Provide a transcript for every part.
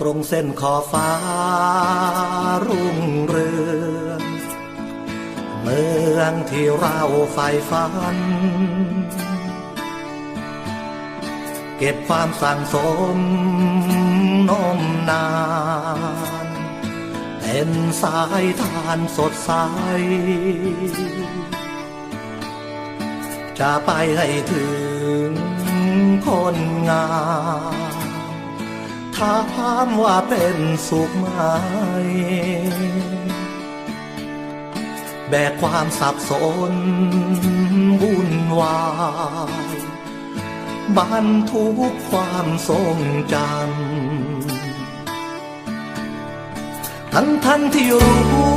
ตรงเส้นขอฟ้ารุ่งเรืองเมืองที่เราใฝ่ฝัน เก็บความสั่งสมนมนาน เป็นสายทานสดใส จะไปให้ถึงคนงาม ถามว่าเป็นสุขไหม แบกความสับสนวุ่นวายบรรทุกความทรงจำทั้งทั้งที่รู้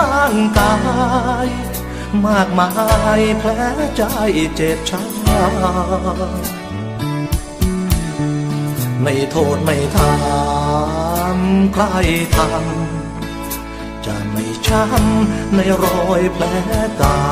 ร่างกาย มากมายแผลใจเจ็บช้ำ ไม่โทษไม่ถามใครทำจะไม่ช้ำในรอยแผลเก่า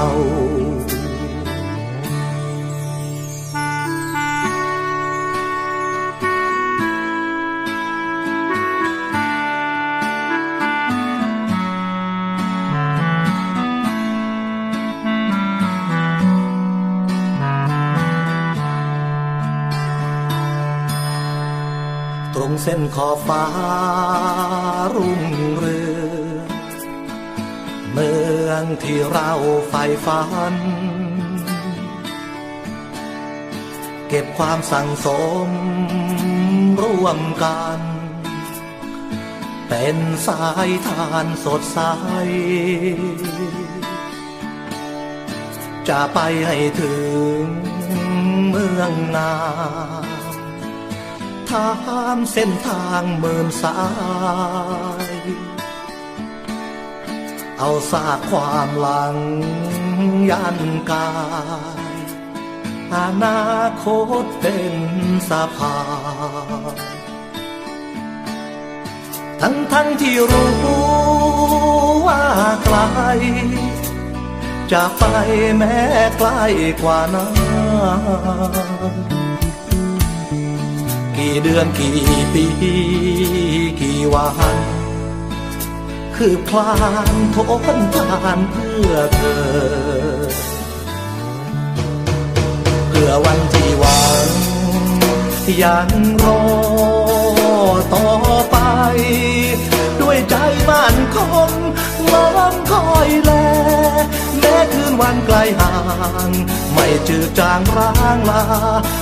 ตรงเส้นขอบฟ้ารุ่งเรืองเมืองที่เราใฝ่ฝัน เก็บความสั่งสมร่วมกัน เป็นสายทานสดใส จะไปให้ถึงเมืองนา ถามเส้นทางเมินสาย เอาซากความหลังยันกายอนาคตเป็นสะพานทั้งทั้งที่รู้ว่าไกล จะไปแม้ใกล้กว่านั้น กี่เดือนกี่ปีกี่วันคือคลานทนทานเพื่อเธอ เพื่อวันที่หวังยังรอต่อไป ด้วยใจมั่นคงล้อมคอยแล แม้คืนวันไกลห่าง ไม่จืดจางร้างลา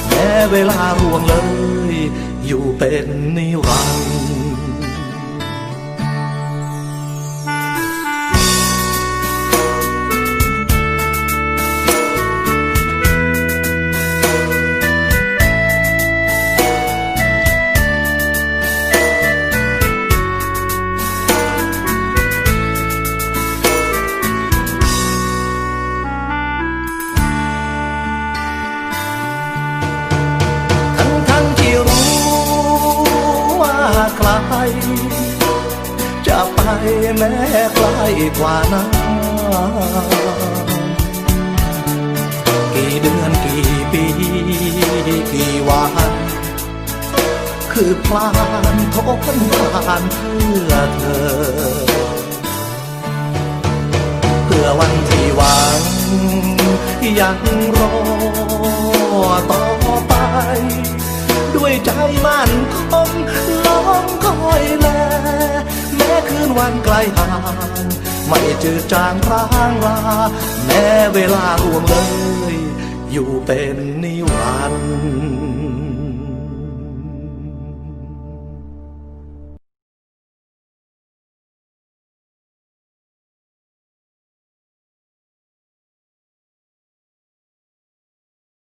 แม้เวลาร่วงเลย อยู่เป็นนิรันดร์ แม้ไกลกว่านั้นกี่เดือนกี่ปี กี่วัน คือพลานทนผ่านเพื่อเธอ เพื่อวันที่หวังยังรอต่อไป ด้วยใจมั่นคง คืนวันไกลห่างไม่จืดจางร้างลาแม้เวลาร่วงเลย อยู่เป็นนิรันดร์